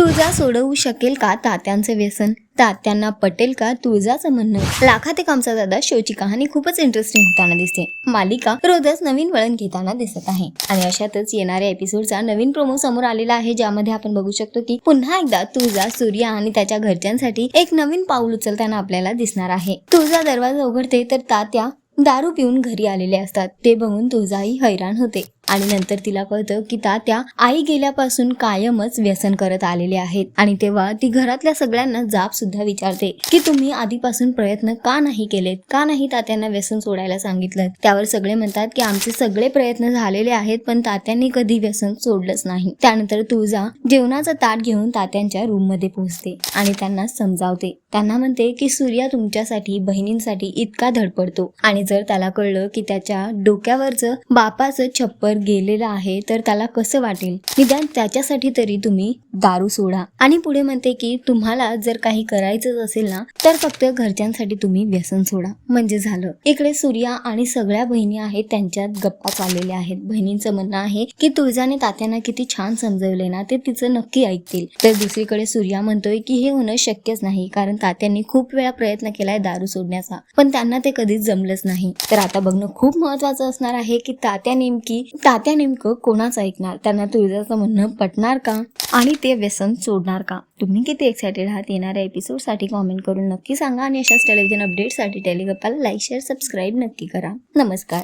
तुळजा सोडवू शकेल का तात्यांचे व्यसन? तात्यांना पटेल का तुळजाचं म्हणणं? लाखा ते कामचा दादा शोची कहाणी खूपच इंटरेस्टिंग होताना दिसते. मालिका रोजच नवीन वळण घेताना दिसत आहे. आणि अशातच येणाऱ्या एपिसोडचा नवीन प्रोमो समोर आलेला आहे ज्यामध्ये आपण बघू शकतो की पुन्हा एकदा तुळजा सूर्या आणि त्याच्या घरच्यांसाठी एक नवीन पाऊल उचलताना आपल्याला दिसणार आहे. तुळजा दरवाजा उघडते तर तात्या दारू पिऊन घरी आलेले असतात. ते बघून तुळजाही हैराण होते. आणि नंतर तिला कळतं की तात्या आई गेल्यापासून कायमच व्यसन करत आलेले आहेत. आणि तेव्हा ती घरातल्या सगळ्यांना जाब सुद्धा विचारते की तुम्ही आधीपासून प्रयत्न का नाही केलेत? का नाही तात्यांना व्यसन सोडायला सांगितलं? त्यावर सगळे म्हणतात की आमचे सगळे प्रयत्न झालेले आहेत पण तात्यांनी कधी व्यसन सोडलंच नाही. त्यानंतर तुळजा जेवणाचा ताट घेऊन तात्यांच्या रूममध्ये पोहोचते आणि त्यांना समजावते. त्यांना म्हणते की सूर्या तुमच्यासाठी बहिणींसाठी इतका धडपडतो. आणि जर त्याला कळलं की त्याच्या डोक्यावरचं बापाचं छप्पर गेलेलं आहे तर त्याला कसं वाटेल? निदान त्याच्यासाठी तरी तुम्ही दारू सोडा. आणि पुढे म्हणते की तुम्हाला जर काही करायचंच असेल ना तर फक्त घरच्यांसाठी तुम्ही व्यसन सोडा. म्हणजे झालं. इकडे सूर्या आणि सगळ्या बहिणी आहेत त्यांच्यात गप्पा चाललेल्या आहेत. बहिणींचं म्हणणं आहे की तुळजाने तात्यांना किती छान समजवले ना ते तिचं नक्की ऐकतील. तर दुसरीकडे सूर्या म्हणतोय की हे होणं शक्यच नाही कारण तात्यांनी खूप वेळा प्रयत्न केलाय दारू सोडण्याचा. पण त्यांना ते कधीच जमलंच नाही. तर आता बघणं खूप महत्वाचं असणार आहे की तात्या नेमकी तात्या नेमकं कोणाचं ऐकणार? त्यांना तुळजाचं म्हणणं पटणार का? आणि ते व्यसन सोडणार का? तुम्ही किती एक्सायटेड आहात? येणाऱ्या एपिसोडसाठी कॉमेंट करून नक्की सांगा. आणि अशाच टेलिव्हिजन अपडेटसाठी टेलिगप्पाला लाईक शेअर सबस्क्राईब नक्की करा. नमस्कार.